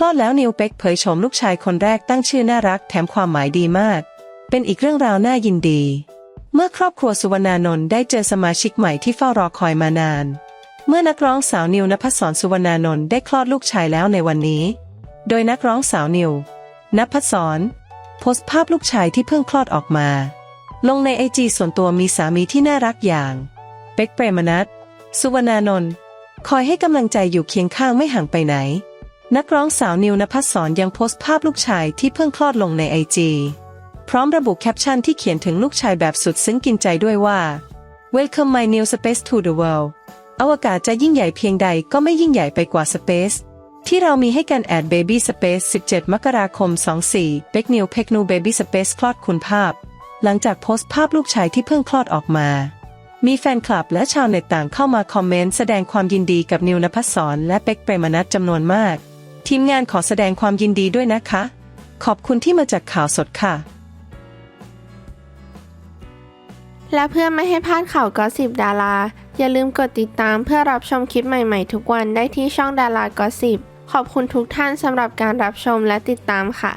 ลอดแล้วนิวเป็กเผยโฉมลูกชายคนแรกตั้งชื่อน่ารักแถมความหมายดีมาก เป็นอีกเรื่องราวน่ายินดี เมื่อครอบครัวสุวรรณานนท์ได้เจอสมาชิกใหม่ที่เฝ้ารอคอยมานาน เมื่อนักร้องสาวนิวนภัสสรสุวรรณานนท์ได้คลอดลูกชายแล้วในวันนี้ โดยนักร้องสาวนิวนภัสสรโพสต์ภาพลูกชายที่เพิ่งคลอดออกมา ลงในไอจีส่วนตัวมีสามีที่น่ารักอย่างเป็กเปรมนัทสุวรรณานนท์คอยให้กำลังใจอยู่เคียงข้างไม่ห่างไปไหน นักร้องสาวนิวนภัสสรยังโพสต์ภาพลูกชายที่เพิ่งคลอดลงในไอจีพร้อมระบุแคปชั่นที่เขียนถึงลูกชายแบบสุดซึ้งกินใจด้วยว่า Welcome my new space to the world อวกาศจะยิ่งใหญ่เพียงใดก็ไม่ยิ่งใหญ่ไปกว่า Space ที่เรามีให้กันแอด Baby Space 17 มกราคม 24เป็กนิวเป็กนู Baby Space คลอดคุณภาพ หลังจากโพสต์ภาพลูกชายที่เพิ่งคลอดออกมา มีแฟนคลับและชาวเน็ตต่างเข้ามาคอมเมนต์แสดงความยินดีกับนิวนภัสสรและเป็กเปรมนัทจำนวนมาก ทีมงานขอแสดงความยินดีด้วยนะคะ ขอบคุณที่มาจากข่าวสดค่ะ และเพื่อไม่ให้พลาดข่าวกอสิบดารา อย่าลืมกดติดตามเพื่อรับชมคลิปใหม่ๆ ทุกวันได้ที่ช่องดารากอสิบขอบคุณทุกท่านสำหรับการรับชมและติดตามค่ะ